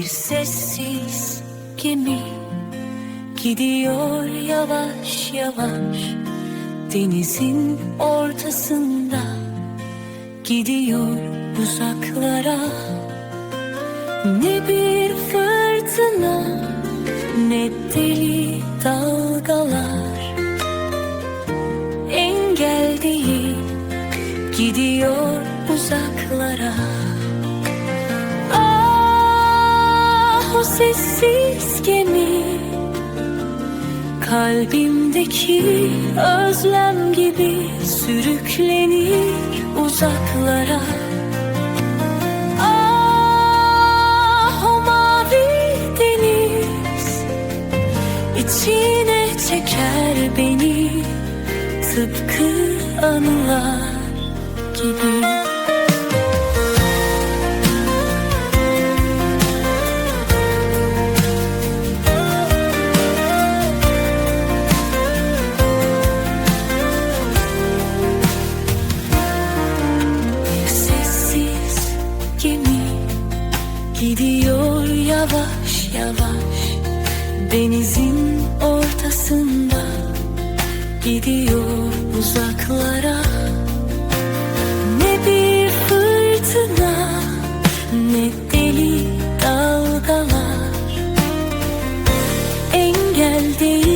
sessiz gemi Gidiyor yavaş yavaş. Denizin ortasında Gidiyor uzaklara. Ne bir fırtına Ne deli dalgalar. Engel değil Gidiyor uzaklara sessiz gemi. Kalbimdeki özlem gibi sürüklenir uzaklara. Ah o mavi deniz içine çeker beni. Tıpkı anılar gibi yavaş yavaş. Denizin ortasında Gidiyor uzaklara. Ne bir fırtına Ne deli dalgalar. Engel değil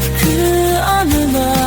tıpkı anılar.